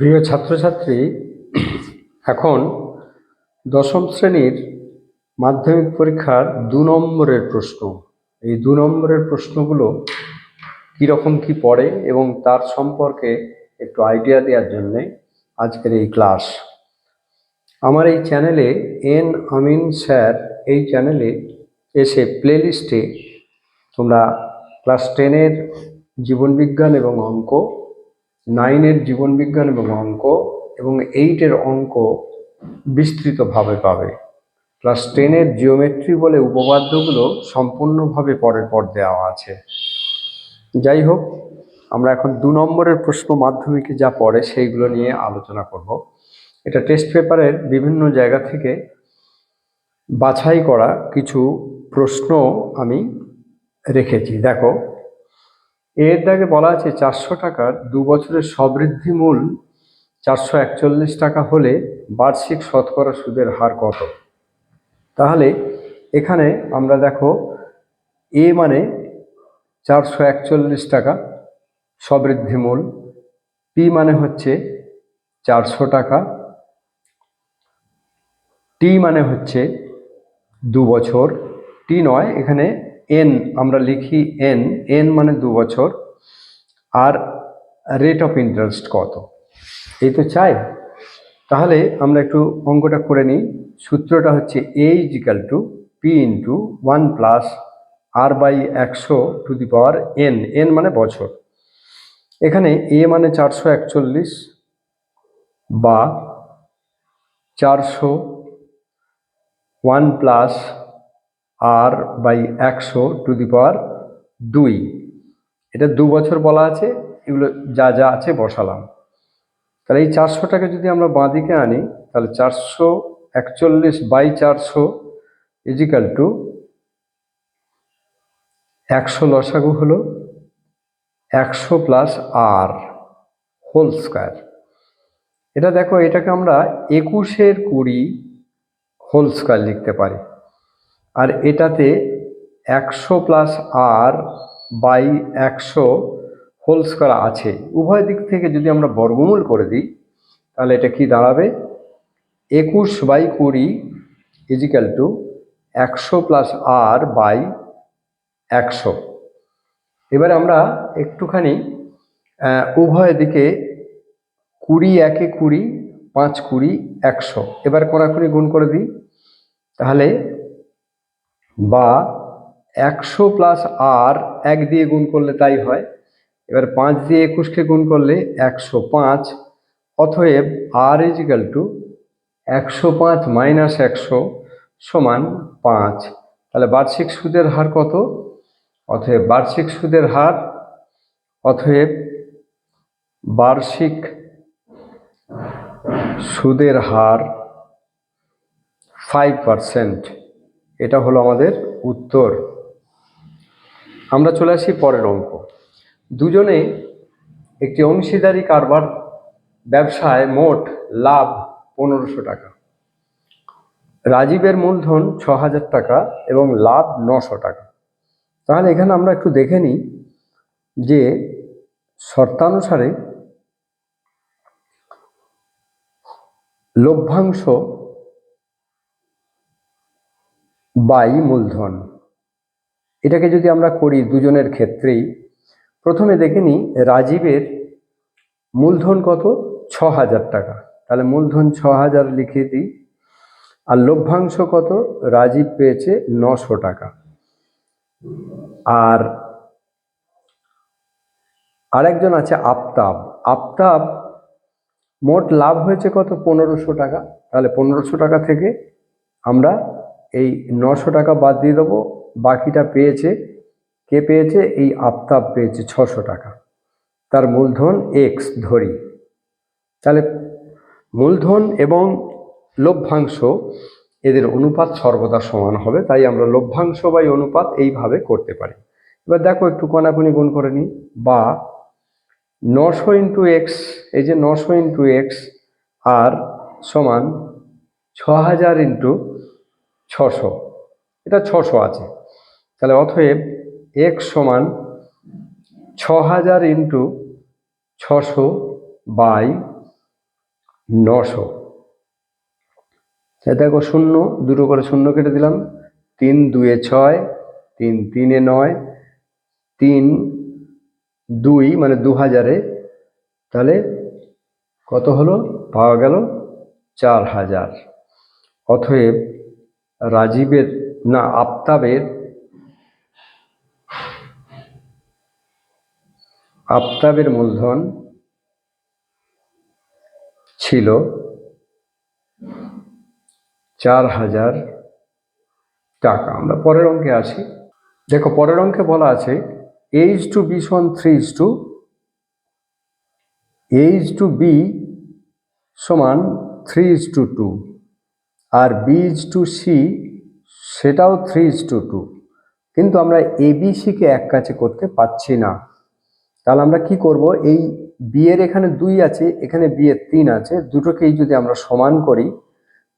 প্রিয় ছাত্রছাত্রী, এখন দশম শ্রেণির মাধ্যমিক পরীক্ষার দু নম্বরের প্রশ্ন। এই দু নম্বরের প্রশ্নগুলো কীরকম কি পড়ে এবং তার সম্পর্কে একটু আইডিয়া দেওয়ার জন্যে আজকের এই ক্লাস। আমার এই চ্যানেলে এন আমিন স্যার এই চ্যানেলে এসে প্লেলিস্টে তোমরা ক্লাস টেনের জীবনবিজ্ঞান এবং অঙ্ক নাইনের জীবনবিজ্ঞান এবং অঙ্ক এবং এইটের অঙ্ক বিস্তৃতভাবে পাবে। ক্লাস টেনের জিওমেট্রি বলে উপপাদ্যগুলো সম্পূর্ণভাবে পরের পর দেওয়া আছে। যাই হোক, আমরা এখন দু নম্বরের প্রশ্ন মাধ্যমিকে যা পড়ে সেইগুলো নিয়ে আলোচনা করব। এটা টেস্ট পেপারের বিভিন্ন জায়গা থেকে বাছাই করা কিছু প্রশ্ন আমি রেখেছি। দেখো এর দাগে বলা আছে চারশো টাকার দু বছরের সবৃদ্ধি মূল চারশো একচল্লিশ টাকা হলে বার্ষিক শতকরা সুদের হার কত? তাহলে এখানে আমরা দেখো এ মানে চারশো একচল্লিশ টাকা সবৃদ্ধি মূল, পি মানে হচ্ছে চারশো টাকা, টি মানে হচ্ছে দু বছর, টি নয় এখানে এন আমরা লিখি এন এন মানে দু বছর, আর রেট অফ ইন্টারেস্ট কত? এই তো চাই। তাহলে আমরা একটু অঙ্কটা করে নিই। সূত্রটা হচ্ছে A equal to P into one plus R by একশো to the power N N মানে বছর। এখানে এ মানে চারশো একচল্লিশ বা চারশো ওয়ান প্লাস আর বাই একশো টু দি পাওয়ার দুই। এটা দু বছর বলা আছে, এগুলো যা যা আছে বসালাম। তাহলে এই চারশোটাকে যদি আমরা বাঁদিকে আনি, তাহলে চারশো একচল্লিশ বাই চারশো ইজিক্যাল টু একশো লসাগু হলো একশো প্লাস আর হোল স্কোয়ার এটা দেখো, এটাকে আমরা একুশের কুড়ি হোল স্কোয়ার লিখতে পারি। আর এটাতে একশো প্লাস আর বাই একশো হোল স্কোয়ার আছে। উভয় দিক থেকে যদি আমরা বর্গমূল করে দিই, তাহলে এটা কি দাঁড়াবে? একুশ বাই কুড়ি ইজিক্যাল টু একশো প্লাস আর বাই একশো। এবার আমরা একটুখানি উভয় দিকে কুড়ি একে কুড়ি, পাঁচ কুড়ি, একশো। এবার কোনাকুনি গুণ করে দিই, তাহলে বা একশো প্লাস আর এক দিয়ে গুণ করলে তাই হয়। এবার পাঁচ দিয়ে একুশকে গুণ করলে একশো পাঁচ, অতএব আর ইজিক্যাল টু একশো পাঁচ মাইনাস একশো সমান পাঁচ। তাহলে বার্ষিক সুদের হার কত? অতএব বার্ষিক সুদের হার, অতএব বার্ষিক সুদের হার ফাইভ পারসেন্ট এটা হলো আমাদের উত্তর। আমরা চলে আসি পরের অঙ্ক। দুজনে একটি অংশীদারি কারবার ব্যবসায় মোট লাভ পনেরোশো টাকা। রাজীবের মূলধন ছ হাজার টাকা এবং লাভ নশো টাকা। তাহলে এখানে আমরা একটু দেখে নিই যে শর্তানুসারে লভ্যাংশ বাই মূলধন। এটাকে যদি আমরা করি দুজনের ক্ষেত্রেই, প্রথমে দেখে নিই রাজীবের মূলধন কত? ছ হাজার টাকা। তাহলে মূলধন ছ হাজার লিখে দিই। আর লভ্যাংশ কত? রাজীব পেয়েছে নশো টাকা। আর আরেকজন আছে আফতাব। আফতাব মোট লাভ হয়েছে কত? পনেরোশো টাকা। তাহলে পনেরোশো টাকা থেকে আমরা এই নশো টাকা বাদ দিয়ে দেবো, বাকিটা পেয়েছে। কে পেয়েছে? এই আফতাব পেয়েছে ছশো টাকা। তার মূলধন এক্স ধরি। তাহলে মূলধন এবং লভ্যাংশ, এদের অনুপাত সর্বদা সমান হবে, তাই আমরা লভ্যাংশ বাই অনুপাত এইভাবে করতে পারি। এবার দেখো একটু কণাকুনি গুণ করে নিই। বা নশো ইন্টু এক্স এই যে নশো ইন্টু এক্স আর সমান ছ হাজার ইন্টু ছশো। এটা ছশো আছে। তাহলে অতএব এক্স সমান ছ হাজার ইন্টু ছশো বাই নশো। দেখো শূন্য, দুটো করে শূন্য কেটে দিলাম। তিন দুয়ে ছয়, তিন তিনে নয়, তিন দুই মানে দু হাজারে তাহলে কত হলো? পাওয়া গেল চার হাজার অতএব রাজীবের না আফতাবের? আফতাবের মূলধন ছিল চার হাজার টাকা। আমরা পরের অঙ্কে আছি। দেখো, পরের অঙ্কে বলা আছে এইচ টু বি সমান three is to H to B সমান থ্রি ইজ টু টু আর বি ইজ টু সি সেটাও থ্রি ইজ টু টু কিন্তু আমরা এবিসিকে এক কাছে করতে পারছি না। তাহলে আমরা কি করব? এই বি এর এখানে দুই আছে, এখানে বি এর তিন আছে, দুটোকেই যদি আমরা সমান করি,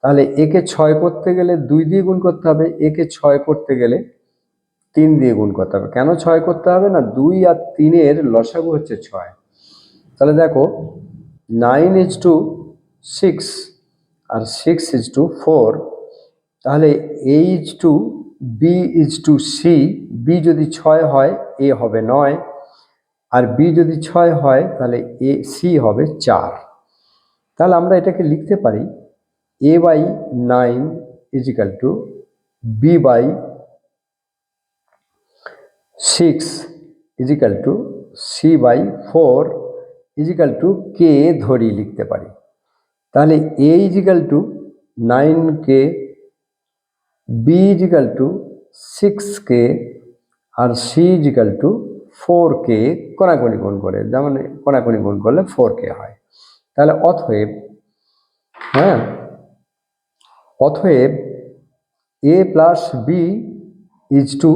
তাহলে একে ছয় করতে গেলে দুই দিয়ে গুণ করতে হবে একে ছয় করতে গেলে তিন দিয়ে গুণ করতে হবে। কেন ছয় করতে হবে না? দুই আর তিনের লসাগু হচ্ছে ছয়। তাহলে দেখো নাইন ইজ টু সিক্স আর সিক্স ইজ টু ফোর তাহলে A is to B is to C B যদি ছয় হয় এ হবে নয়, আর বি যদি ছয় হয়, তাহলে এ সি হবে চার। তাহলে আমরা এটাকে লিখতে পারি A by nine equal to B by six equal to C by four equal to K ধরি লিখতে পারি। তাহলে A equal to nine K B equal to six K R C equal to four K কোনাকুনি গুণ করে যেমন কোনাকুনি গুণ করলে ফোর কে হয়। তাহলে অথয়েব হ্যাঁ? অথয়েব A plus B is to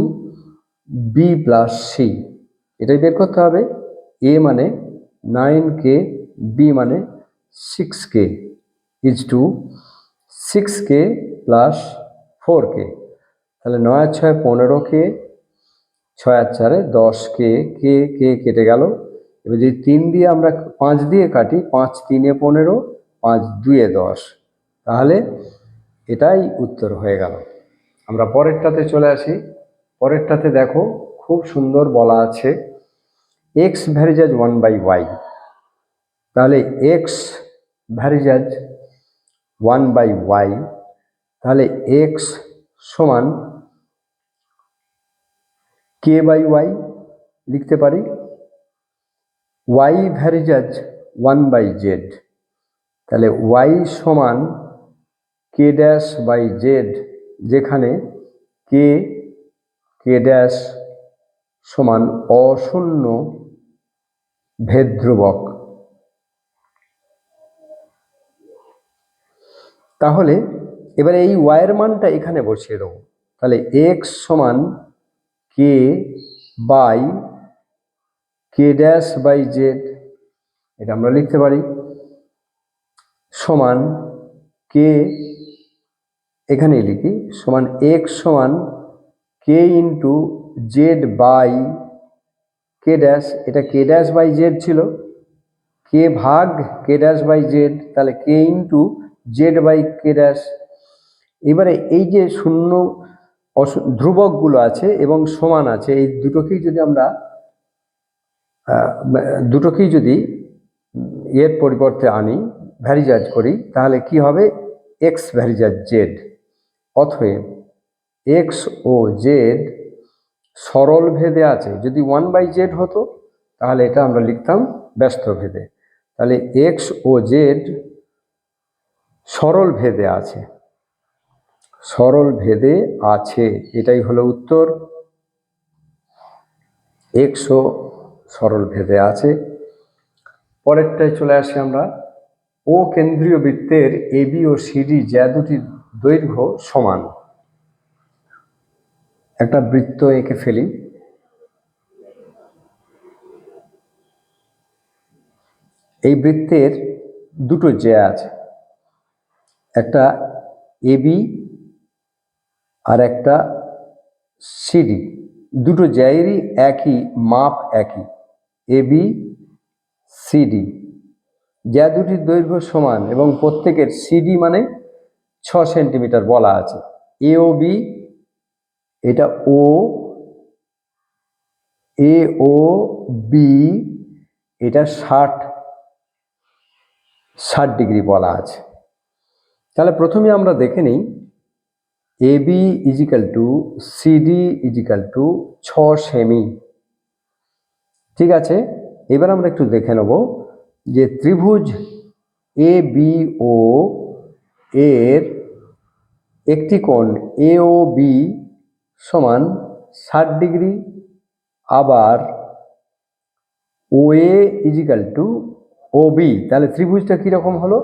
B plus C এটাই বের করতে হবে। এ মানে নাইন কে বি মানে six K is to six K plus four K তাহলে নয় ছয় পনেরো কে ছয় আর চারে দশ কে কে কে কেটে গেল। এবার যদি তিন দিয়ে আমরা পাঁচ দিয়ে কাটি, পাঁচ তিনে পনেরো, পাঁচ দুয়ে দশ, তাহলে এটাই উত্তর হয়ে গেল। আমরা পরেরটাতে চলে আসি। পরেরটাতে দেখো, খুব সুন্দর বলা আছে X varies as one by Y তাহলে X varies as one by Y তাহলে এক্স সমান কে বাই ওয়াই লিখতে পারি। Y varies as one by Z তাহলে ওয়াই সমান কে ড্যাশ বাই জেড যেখানে কে কে ড্যাশ সমান অশূন্য ভেদ তাহলে এবারে এই ওয়াইয়ের মানটা এখানে বসিয়ে দেবো। তাহলে এক্স সমান K by K dash by Z এটা আমরা লিখতে পারি, সমান কে এখানে লিখি, সমান এক্স সমান K into Z by K dash এটা কে ড্যাশ বাই জেড ছিল কে ভাগ কে ড্যাশ বাই জেড তাহলে K into Z by K dash. এবারে এই যে শূন্য ধ্রুবকগুলো আছে এবং সমান আছে, এই দুটোকেই যদি আমরা দুটোকেই যদি এর পরিবর্তে আনি, ভ্যারিজাজ করি, তাহলে কি হবে? X varies as Z. অথব X ও জেড সরল ভেদে আছে। যদি ওয়ান বাই জেড হতো, তাহলে এটা আমরা লিখতাম ব্যস্ত ভেদে। তাহলে এক্স ও জেড সরল ভেদে আছে। সরল ভেদে আছে, এটাই হলো উত্তর। একশো সরল ভেদে আছে। পরেরটায় চলে আসি আমরা। ও কেন্দ্রীয় বৃত্তের এবি ও সিডি যা দুটি দৈর্ঘ্য সমান। একটা বৃত্ত এঁকে ফেলি। এই বৃত্তের দুটো জ্যা আছে। একটা এবি আর একটা সিডি দুটো জ্যায়েরই একই, মাপ একই। এবি সিডি যা দুটির দৈর্ঘ্য সমান এবং প্রত্যেকের সিডি মানে ছ সেন্টিমিটার বলা আছে। এ ও বি এটা ও এ ও বি এটা ষাট ষাট ডিগ্রি বলা আছে। তাহলে প্রথমে আমরা দেখে নিই A B equal to C D equal to ছ সেমি। ঠিক আছে? এবার আমরা একটু দেখে নেব যে ত্রিভুজ এ বি ও এর একটি কোণ এ ও বি সমান ষাট ডিগ্রি, আবার O A equal to O B তাহলে ত্রিভুজটা কীরকম হলো?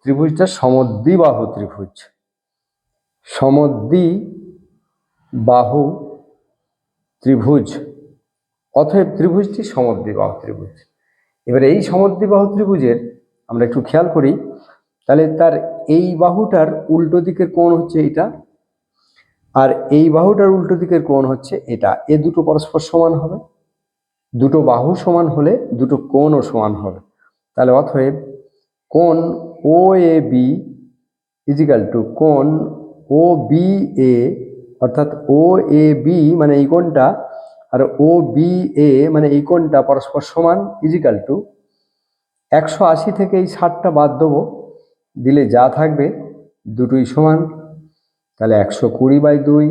ত্রিভুজটা সমদ্বি বাহু ত্রিভুজ। সমদ্বি বাহু ত্রিভুজ, অতএব ত্রিভুজটি সমদ্বি বাহু ত্রিভুজ। এবার এই সমদ্বিবাহু ত্রিভুজের আমরা একটু খেয়াল করি, তাহলে তার এই বাহুটার উল্টো দিকের কোণ হচ্ছে এটা, আর এই বাহুটার উল্টো দিকের কোণ হচ্ছে এটা। এ দুটো পরস্পর সমান হবে, দুটো বাহু সমান হলে দুটো কোণও সমান হবে। তাহলে অতএব কোণ O A B equal to কোণ ও বি এ অর্থাৎ ও এ বি মানে এই কোণটা, আর ও বি এ মানে এই কোণটা পরস্পর সমান ইজিক্যাল টু একশো আশি থেকে এই ষাটটা বাদ দেবো, দিলে যা থাকবে দুটোই সমান, তাহলে একশো কুড়ি বাই দুই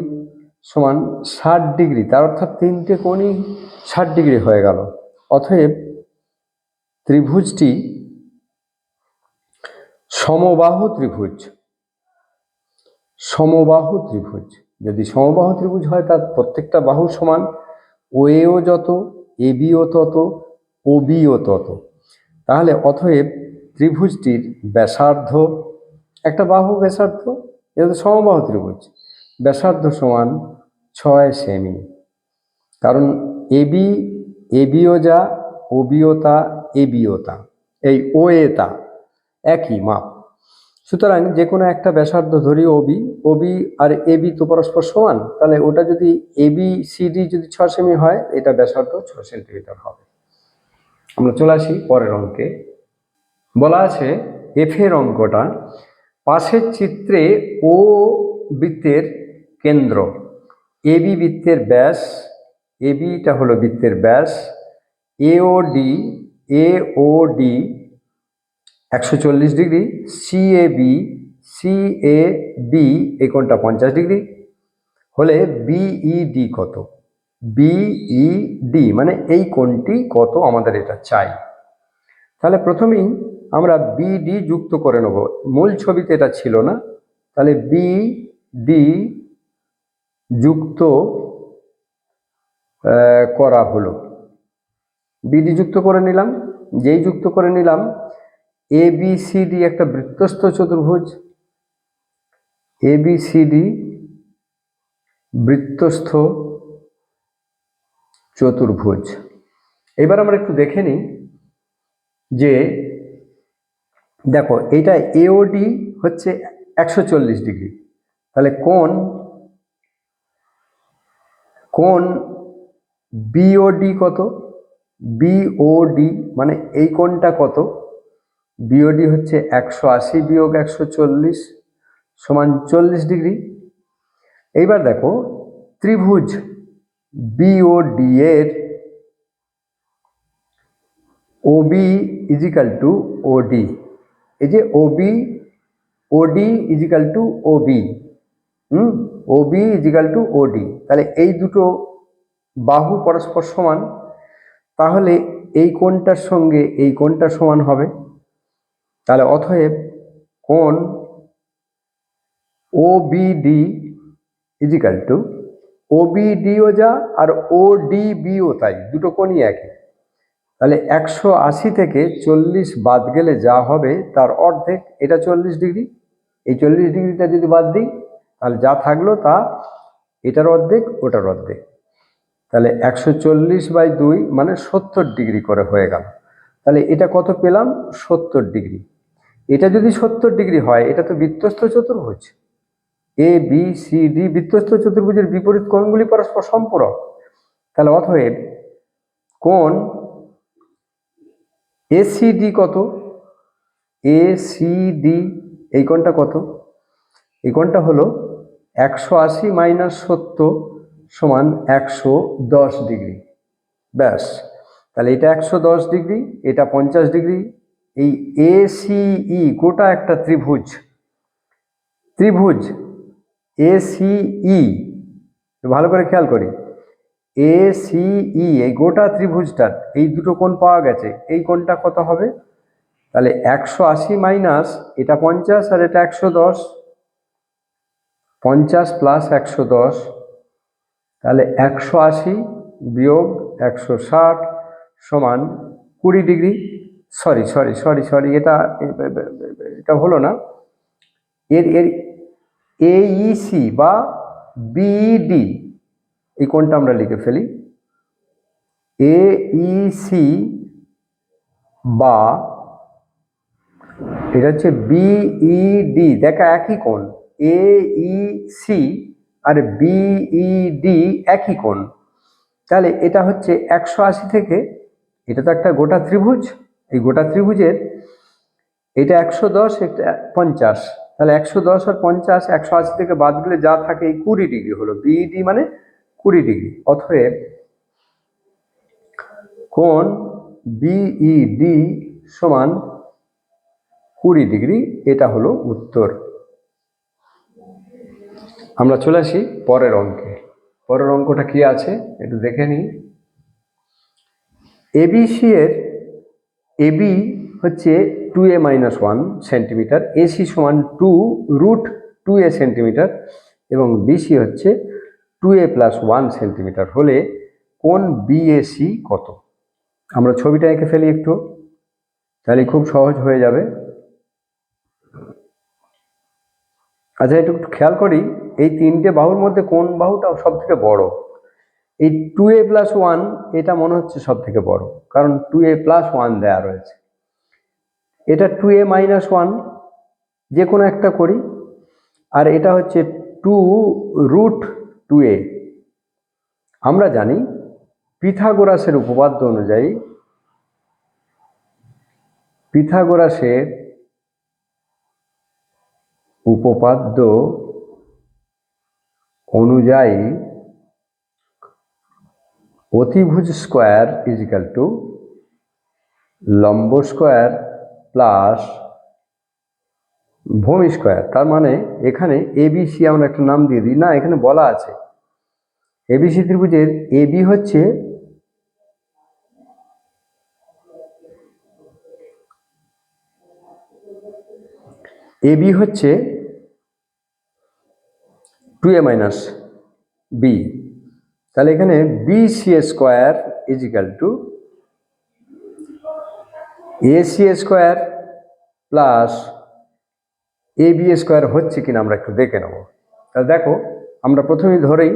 সমান ষাট ডিগ্রি, তার অর্থাৎ তিনটে কোণই ষাট ডিগ্রি হয়ে গেল। অতএব ত্রিভুজটি সমবাহু ত্রিভুজ। সমবাহু ত্রিভুজ। যদি সমবাহু ত্রিভুজ হয়, তার প্রত্যেকটা বাহু সমান। ও এও যত এ বিও তত ও বিও তত। তাহলে অতএব ত্রিভুজটির ব্যাসার্ধ, একটা বাহু ব্যাসার্ধ, এটা তো সমবাহু ত্রিভুজ। ব্যাসার্ধ সমান ছয় সেমি। কারণ এবি এবিও যা ওবিও তা এবিও তা। এই ও এ তা। একই মাপ। সুতরাং যে কোনো একটা ব্যাসার্ধ ধরি ওবি ওবি আর এবি তো পরস্পর সমান, তাহলে ওটা যদি এবি সিডি যদি ছ সেমি হয়, এটা ব্যাসার্ধ ছ সেন্টিমিটার হবে। আমরা চলে আসি পরের অঙ্কে। বলা আছে এফ এর অঙ্কটা পাশের চিত্রে ও বৃত্তের কেন্দ্র। এবি বৃত্তের ব্যাস এবিটা হলো বৃত্তের ব্যাস এ ও ডি এ ও ডি একশো চল্লিশ degree C A B C A B এই কোণটা পঞ্চাশ ডিগ্রি হলে বিইডি কত? বিইডি মানে এই কোণটি কত আমাদের এটা চাই। তাহলে প্রথমেই আমরা বিডি যুক্ত করে নেব। মূল ছবিতে এটা ছিল না। তাহলে বিডি যুক্ত আহ, করা হলো। বিডি যুক্ত করে নিলাম। যেই যুক্ত করে নিলাম এ বি সি ডি একটা বৃত্তস্থ চতুর্ভুজ। এ বি সি ডি বৃত্তস্থ চতুর্ভুজ। এবার আমরা একটু দেখে নিই যে, দেখো এইটা এওডি হচ্ছে একশো চল্লিশ ডিগ্রি। তাহলে কোন কোন বিওডি কত? বিওডি মানে এই কোণটা কত? বিওডি হচ্ছে একশো আশি বিয়োগ একশো চল্লিশ সমান চল্লিশ ডিগ্রি। এইবার দেখো, ত্রিভুজ বিওডি এর ওবি ইজিক্যাল টু ওডি এই যে O B O D equal to O B hmm? O B equal to O D তাহলে এই দুটো বাহু পরস্পর সমান, তাহলে এই কোণটার সঙ্গে এই কোণটা সমান হবে। তাহলে অতএব কোন O B D equal to O যা আর ও ডিবিও তাই, দুটো কোণই একই। তাহলে একশো আশি থেকে চল্লিশ বাদ গেলে যা হবে তার অর্ধেক, এটা চল্লিশ ডিগ্রি। এই চল্লিশ ডিগ্রিটা যদি বাদ দিই, তাহলে যা থাকল তা এটার অর্ধেক, ওটার অর্ধেক। তাহলে একশো চল্লিশ বাই দুই মানে সত্তর ডিগ্রি করে হয়ে গেল। তাহলে এটা কত পেলাম? সত্তর ডিগ্রি। এটা যদি সত্তর ডিগ্রি হয়, এটা তো বৃত্তস্থ চতুর্ভুজ। এ বি সি ডি বৃত্তস্থ চতুর্ভুজের বিপরীত কোণগুলি পরস্পর সম্পূরক। তাহলে অতএব কোণ এসিডি কত? এ সি ডি এই কোণটা কত? এই কোণটা হলো একশো আশি মাইনাস সত্তর সমান একশো দশ ডিগ্রি। ব্যাস। তাহলে এটা একশো দশ ডিগ্রি, এটা পঞ্চাশ ডিগ্রি এই এ ই গোটা একটা ত্রিভুজ। ত্রিভুজ এ ই ভালো করে খেয়াল করি। এ ই এই গোটা ত্রিভুজটার এই দুটো কোণ পাওয়া গেছে, এই কোণটা কত হবে? তাহলে একশো আশি মাইনাস, এটা পঞ্চাশ আর এটা একশো দশ। পঞ্চাশ প্লাস একশো দশ, তাহলে একশো আশি বিয়োগ একশো ষাট সমান কুড়ি degree. Sorry sorry sorry sorry, এটা এটা হলো না। এর এর এইসি বা বিডি এই কোনটা আমরা লিখে ফেলি? এইসি বা, এটা হচ্ছে বিইডি দেখা একই কোণ। এইসি আর বিইডি একই কোণ। তাহলে এটা হচ্ছে একশো আশি থেকে, এটা তো একটা গোটা ত্রিভুজ। এই গোটা ত্রিভুজের এটা একশো দশ, এটা পঞ্চাশ। তাহলে একশো দশ আর পঞ্চাশ একশো আশি থেকে বাদ দিলে যা থাকে এই কুড়ি ডিগ্রি হলো। বিইডি মানে কুড়ি ডিগ্রি। অথব কোণ বিইডি সমান কুড়ি ডিগ্রি, এটা হলো উত্তর। আমরা চলে আসি পরের অঙ্কে। পরের অঙ্কটা কি আছে? একটু দেখে নিই। এবিসি এর এবি হচ্ছে two A minus one centimetre A C সমান two root two A centimetre এবং বিসি হচ্ছে two A plus one centimetre হলে কোন বিএসি কত? আমরা ছবিটা এঁকে ফেলি একটু, তাহলে খুব সহজ হয়ে যাবে। আচ্ছা একটু খেয়াল করি, এই তিনটে বাহুর মধ্যে কোন বাহুটা সব থেকে বড়? এই টু এ প্লাস ওয়ান এটা মনে হচ্ছে সব থেকে বড়, কারণ টু এ প্লাস ওয়ান দেওয়া রয়েছে। এটা টু এ মাইনাস ওয়ান যে কোনো একটা করি, আর এটা হচ্ছে টু রুট টু এ আমরা জানি পিথাগোরাসের উপপাদ্য অনুযায়ী পিথাগোরাসের উপপাদ্য অনুযায়ী অতিভুজ স্কোয়ার ইজিক্যাল টু লম্ব স্কোয়ার প্লাস ভূমি স্কোয়ার। তার মানে এখানে এবিসি আমরা একটা নাম দিয়ে দিই। না, এখানে বলা আছে। এবিসি ত্রিভুজের এবি হচ্ছে এবি হচ্ছে টু এ মাইনাস বি তাহলে এখানে B C square equal to A C square plus A B square হচ্ছে কিনা আমরা একটু দেখে নেব। তাহলে দেখো, আমরা প্রথমেই ধরেই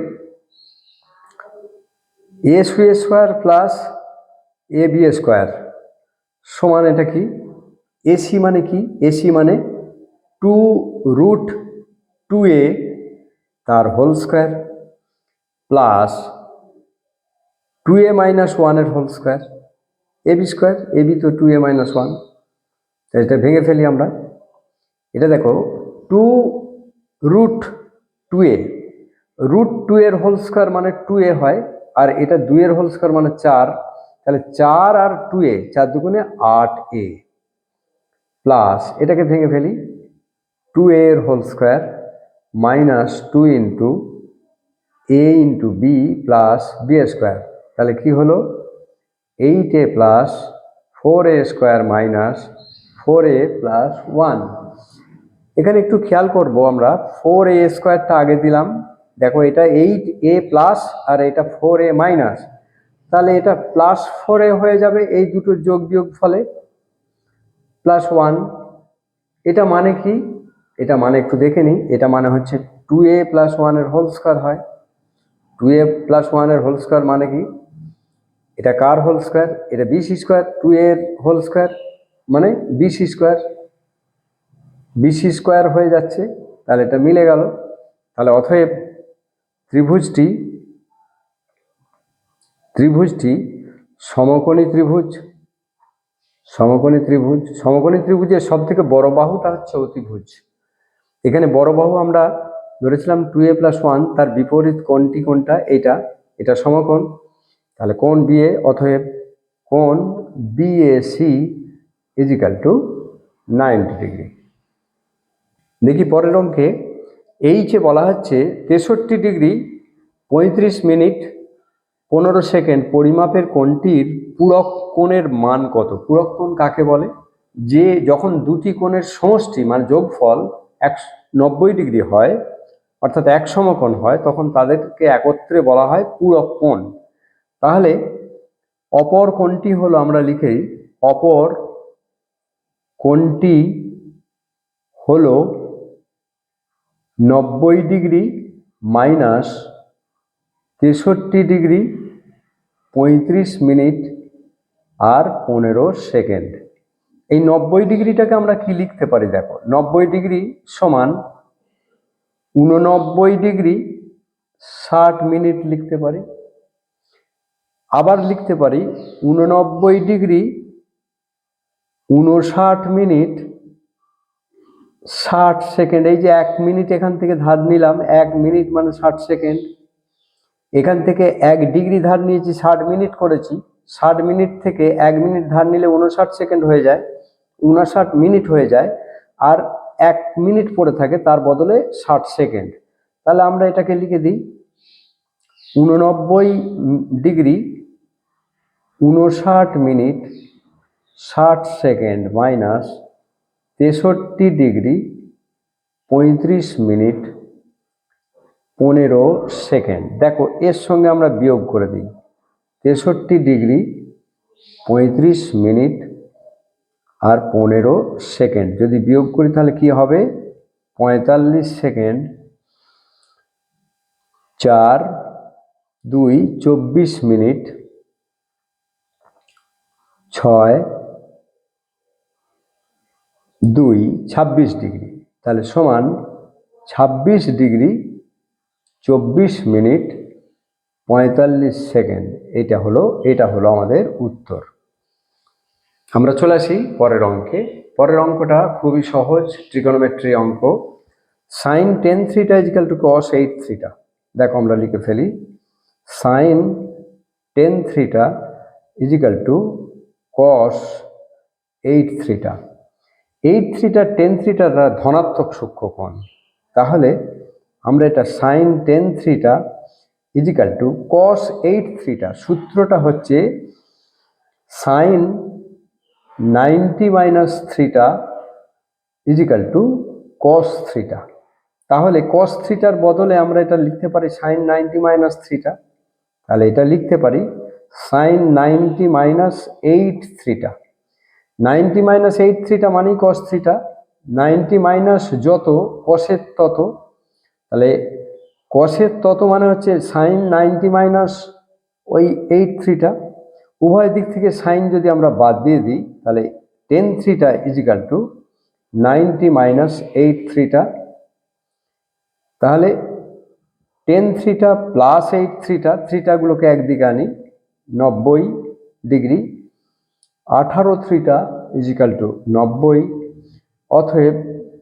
A C square plus A B square সমান এটা কি? এসি মানে কি? এসি মানে টু রুট টু এ তার whole square plus two A minus ওয়ানের whole square A B square A B তো টু এ মাইনাস ওয়ান এটা ভেঙে ফেলি আমরা। এটা দেখো two root two A root two এর হোল স্কোয়ার মানে টু এ হয়, আর এটা দুইয়ের হোল স্কোয়ার মানে চার। তাহলে চার আর টু এ চার দুগুণে আট এ প্লাস এটাকে ভেঙে ফেলি টু এর whole square minus two into A into B plus B square তাহলে কি হলো? Eight A plus four A square minus four A plus one এখানে একটু খেয়াল করব আমরা। ফোর এ স্কোয়ারটা আগে দিলাম। দেখো, এটা এইট এ প্লাস আর এটা ফোর এ মাইনাস তাহলে এটা প্লাস ফোর এ হয়ে যাবে, এই দুটোর যোগ বিয়োগ ফলে। প্লাস ওয়ান এটা মানে কি? এটা মানে একটু দেখে নিই। এটা মানে হচ্ছে টু এ প্লাস ওয়ানের হোল স্কোয়ার হয়। টু এ প্লাস ওয়ানের হোল স্কোয়ার মানে কি? এটা কার হোল স্কোয়ার এটা বিসি স্কোয়ার টু এর হোল স্কোয়ার মানে B C square B C square হয়ে যাচ্ছে, তাহলে এটা মিলে গেল। তাহলে অথব ত্রিভুজটি ত্রিভুজটি সমকোণী ত্রিভুজ সমকোণী ত্রিভুজ, সমকোণী ত্রিভুজের সব থেকে বড় বাহুটা হচ্ছে অতিভুজ। এখানে বড় বাহু আমরা ধরেছিলাম টু এ প্লাস ওয়ান তার বিপরীত কোনটি কোনটা এটা এটা সমকোণ। তাহলে কোণ বিএ অতএব কোণ B A C equal to ninety degree দেখি পরের অঙ্কে এইচে বলা হচ্ছে তেষট্টি ডিগ্রি পঁয়ত্রিশ মিনিট পনেরো সেকেন্ড পরিমাপের কোণটির পূরক কোণের মান কত? পূরক কোণ কাকে বলে? যে যখন দুটি কোণের সমষ্টি মানে যোগফল এক নব্বই ডিগ্রি হয় অর্থাৎ এক সমকোণ হয়, তখন তাদেরকে একত্রে বলা হয় পূরক কোণ। তাহলে অপর কোণটি হলো আমরা লিখেই, অপর কোণটি হলো নব্বই ডিগ্রি মাইনাস তেষট্টি ডিগ্রি পঁয়ত্রিশ মিনিট আর পনেরো সেকেন্ড। এই নব্বই ডিগ্রিটাকে আমরা কি লিখতে পারি দেখো, নব্বই ডিগ্রি সমান উননব্বই ডিগ্রি ষাট মিনিট লিখতে পারি। আবার লিখতে পারি, উননব্বই ডিগ্রি উনষাট মিনিট ষাট সেকেন্ড। এই যে এক মিনিট এখান থেকে ধার নিলাম, এক মিনিট মানে ষাট সেকেন্ড। এখান থেকে এক ডিগ্রি ধার নিয়েছি, ষাট মিনিট করেছি। ষাট মিনিট থেকে এক মিনিট ধার নিলে উনষাট সেকেন্ড হয়ে যায়, উনষাট মিনিট হয়ে যায়। আর এক মিনিট পড়ে থাকে, তার বদলে ষাট সেকেন্ড। তাহলে আমরা এটাকে লিখে দিই। উননব্বই ডিগ্রি উনষাট মিনিট ষাট সেকেন্ড মাইনাস তেষট্টি ডিগ্রি পঁয়ত্রিশ মিনিট পনেরো সেকেন্ড। দেখো, এর সঙ্গে আমরা বিয়োগ করে দিই। তেষট্টি ডিগ্রি পঁয়ত্রিশ মিনিট আর পনেরো সেকেন্ড। যদি বিয়োগ করি তাহলে কি হবে? পঁয়তাল্লিশ সেকেন্ড। চার, দুই, চব্বিশ মিনিট। ছয়, দুই, ছাব্বিশ ডিগ্রি। তাহলে সমান ছাব্বিশ ডিগ্রি, চব্বিশ মিনিট, পঁয়তাল্লিশ সেকেন্ড। এটা হলো এটা হলো আমাদের উত্তর। আমরা চলে আসি পরের অঙ্কে। পরের অঙ্কটা খুবই সহজ ট্রিগোনোমেট্রি অঙ্ক। সাইন টেন থ্রিটা ইজিক্যাল টু কস এইট থ্রিটা দেখো আমরা লিখে ফেলি। সাইন টেন থ্রিটা ইজিক্যাল টু কস এইট থ্রিটা এইট থ্রিটা টেন থ্রিটা ধনাত্মক সূক্ষ্ম কোণ। তাহলে আমরা এটা সাইন টেন থ্রিটা ইজিক্যাল টু কস এইট থ্রিটা সূত্রটা হচ্ছে সাইন নাইনটি মাইনাস থ্রিটা ইজিক্যাল টু কস থ্রিটা। তাহলে কস থ্রিটার বদলে আমরা এটা লিখতে পারি সাইন নাইনটি মাইনাস থ্রিটা। তাহলে এটা লিখতে পারি সাইন নাইনটি মাইনাস এইট থ্রিটা। নাইনটি মাইনাস এইট থ্রিটা মানেই কস থ্রিটা। নাইনটি মাইনাস যত কষের তত। তাহলে কষের তত মানে হচ্ছে সাইন নাইনটি মাইনাস ওই এইট থ্রিটা। উভয় দিক থেকে সাইন যদি আমরা বাদ দিয়ে দিই, তাহলে টেন থ্রিটা is equal to ninety minus eight থ্রিটা তাহলে টেন থ্রিটা প্লাস এইট থ্রিটা থ্রিটাগুলোকে একদিকে আনি, নব্বই ডিগ্রি। আঠারো থ্রিটা ইজিক্যাল টু নব্বই অথব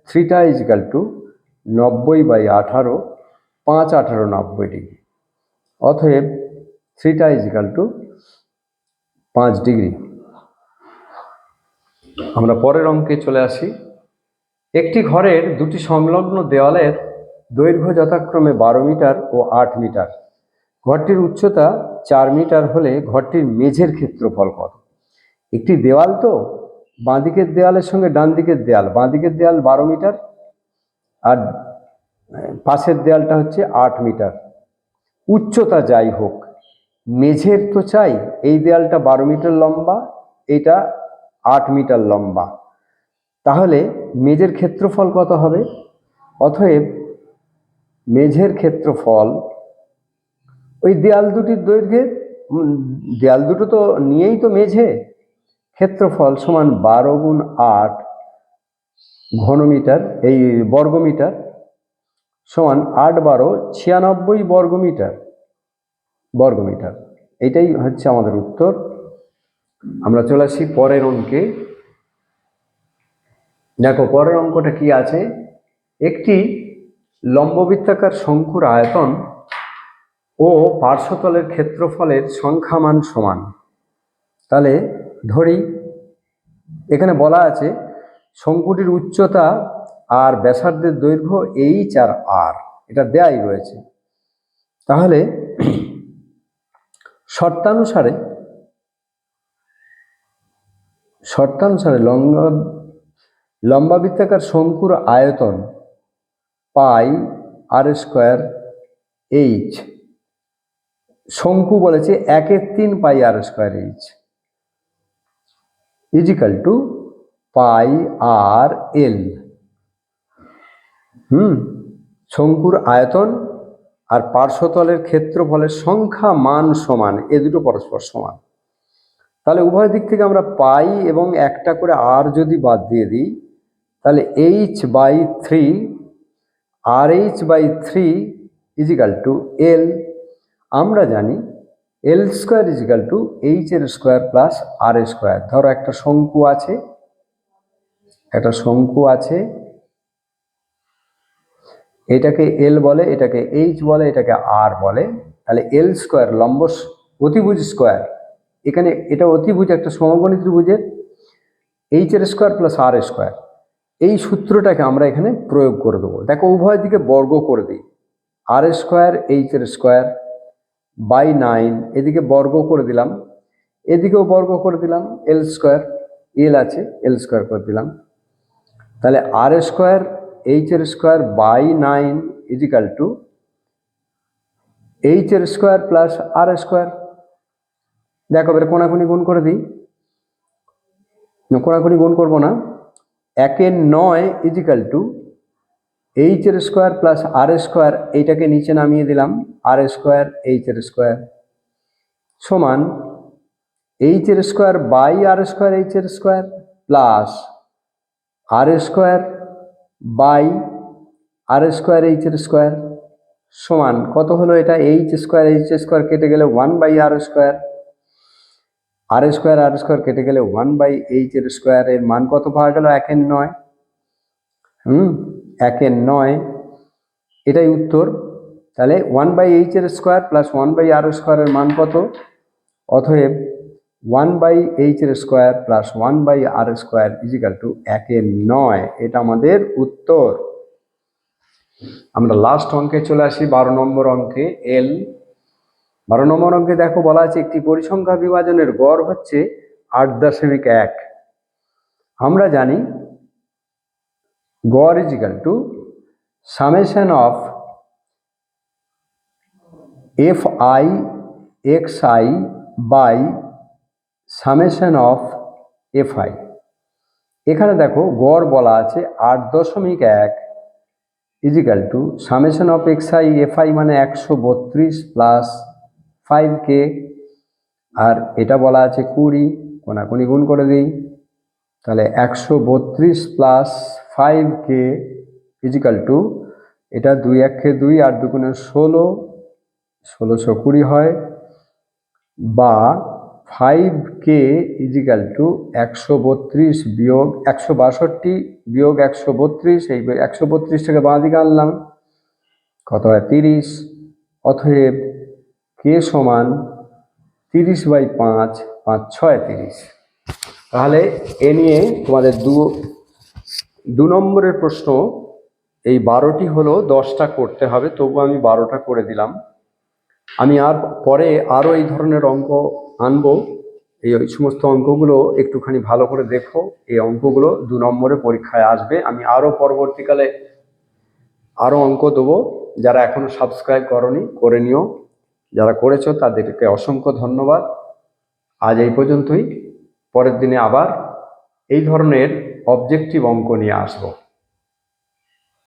থ্রিটা ইজিক্যাল টু নব্বই বাই আঠারো, পাঁচ আঠারো নব্বই ডিগ্রি। অতএব থ্রিটা ইজিক্যাল টু পাঁচ ডিগ্রি। আমরা পরের অঙ্কে চলে আসি। একটি ঘরের দুটি সংলগ্ন দেওয়ালের দৈর্ঘ্য যথাক্রমে বারো মিটার ও আট মিটার। ঘরটির উচ্চতা চার মিটার হলে ঘরটির মেঝের ক্ষেত্রফল কত? একটি দেওয়াল তো, বাঁদিকের দেওয়ালের সঙ্গে ডান দিকের দেয়াল বাঁদিকের দেয়াল বারো মিটার, আর পাশের দেয়ালটা হচ্ছে আট মিটার। উচ্চতা যাই হোক মেঝের তো চাই, এই দেয়ালটা বারো মিটার লম্বা, এটা আট মিটার লম্বা। তাহলে মেঝের ক্ষেত্রফল কত হবে? অতএব মেঝের ক্ষেত্রফল, ওই দেয়াল দুটির দৈর্ঘ্যে দেয়াল দুটো তো নিয়েই তো মেঝে। ক্ষেত্রফল সমান বারো গুণ আট ঘনমিটার, এই বর্গমিটার, সমান আট বারো ছিয়ানব্বই বর্গমিটার। বর্গমিটার। এটাই হচ্ছে আমাদের উত্তর। আমরা চলে আসি পরের অঙ্কে। দেখো, পরের অঙ্কটা কি আছে? একটি লম্ববৃত্তাকার শঙ্কুর আয়তন ও পার্শ্বতলের ক্ষেত্রফলের সংখ্যামান সমান। তাহলে ধরি, এখানে বলা আছে, শঙ্কুটির উচ্চতা আর ব্যাসার্ধের দৈর্ঘ্য এইচ আর আর এটা দেয়াই রয়েছে। তাহলে শর্তানুসারে শর্তানুসারে লম্বা লম্বাবৃত্তাকার শঙ্কুর আয়তন পাই আর স্কোয়ার এইচ শঙ্কু বলেছে একের তিন pi R square H equal to pi R L hmm, শঙ্কুর আয়তন আর পার্শ্বতলের ক্ষেত্রফলের সংখ্যা, মান সমান, এ দুটো পরস্পর সমান। তাহলে উভয় দিক থেকে আমরা পাই এবং একটা করে আর যদি বাদ দিয়ে দিই, তাহলে H by three R H by three equal to L আমরা জানি L square equal to H এর স্কোয়ার প্লাস আর স্কোয়ার ধরো একটা শঙ্কু আছে, একটা শঙ্কু আছে এটাকে এল বলে, এটাকে এইচ বলে, এটাকে আর বলে। তাহলে এল স্কোয়ার লম্ব অতিভুজ স্কোয়ার এখানে এটা অতিভুজ, একটা সমকোণী ত্রিভুজের এইচ এর স্কোয়ার প্লাস আর স্কোয়ার এই সূত্রটাকে আমরা এখানে প্রয়োগ করে দেবো। দেখো, উভয় দিকে বর্গ করে দিই। আর স্কোয়ার এইচ এর স্কোয়ার বাই নাইন এদিকে বর্গ করে দিলাম। এদিকেও বর্গ করে দিলাম। এল স্কোয়ার এল আছে এল স্কোয়ার করে দিলাম। তাহলে আর স্কোয়ার এইচ এর square by nine equal to H এর স্কোয়ার প্লাস আর স্কোয়ার দেখো, এবার কোনাকুনি গুণ করে দিই। কোনাকুনি গুণ করব না। একের নয় ইজিক্যাল টু এইচ এর স্কোয়ার প্লাস আর স্কোয়ার এইটাকে নিচে নামিয়ে দিলাম। আর স্কোয়ার এইচ এর স্কোয়ার সমান এইচ এর square by R square H এর square plus R square by R square H এর স্কোয়ার সমান, কত হলো এটা? এইচ স্কোয়ার এইচ স্কোয়ার কেটে গেলে one by R square. R square R square কেটে গেলে ওয়ান বাই এইচ এর স্কোয়ার, এর মান কত পাওয়া গেল? একের নয়। হুম? একের নয়। এটাই উত্তর। তাহলে ওয়ান বাই এইচ এর square plus one by R স্কোয়ারের মান কত? অতএব ওয়ান বাই এইচ এর square plus one by R square equal to একের নয়। এটা আমাদের উত্তর। আমরা লাস্ট অঙ্কে চলে আসি, বারো নম্বর অঙ্কে এল বারো নম্বর অঙ্কে দেখো বলা আছে, একটি পরিসংখ্যা বিভাজনের গড় হচ্ছে আট দশমিক এক। আমরা জানি গড় equal to summation of F I X I by summation of F I এখানে দেখো, গড় বলা আছে আট দশমিক এক equal to summation of X I F I মানে একশো বত্রিশ প্লাস ফাইভ কে আর এটা বলা আছে কুড়ি, কোনাকুনি গুণ করে দিই। তাহলে একশো বত্রিশ প্লাস ফাইভ কে ইজিক্যাল টু এটা দুই একে দুই আর দুগুণে ষোলো, ষোলোশো কুড়ি হয়। বা ফাইভ কে ইজিক্যাল টু একশো বত্রিশ বিয়োগ একশো বাষট্টি বিয়োগ একশো বত্রিশ, এই একশো বত্রিশ থেকে বাঁ দিকে আনলাম। কত হয়? তিরিশ। অতএব কে সমান তিরিশ বাই পাঁচ পাঁচ ছয় তিরিশ। তাহলে এ নিয়ে তোমাদের দু দু নম্বরের প্রশ্ন, এই বারোটি হলো দশটা করতে হবে, তবু আমি বারোটা করে দিলাম। আমি আর পরে আরও এই ধরনের অঙ্ক আনব। এই ওই সমস্ত অঙ্কগুলো একটুখানি ভালো করে দেখো। এই অঙ্কগুলো দু নম্বরে পরীক্ষায় আসবে। আমি আরও পরবর্তীকালে আরও অঙ্ক দেবো। যারা এখনও সাবস্ক্রাইব করনি, করে নিও। যারা করেছ, তাদেরকে অসংখ্য ধন্যবাদ। আজ এই পর্যন্তই। পরের দিনে আবার এই ধরনের অবজেক্টিভ অঙ্ক নিয়ে আসব।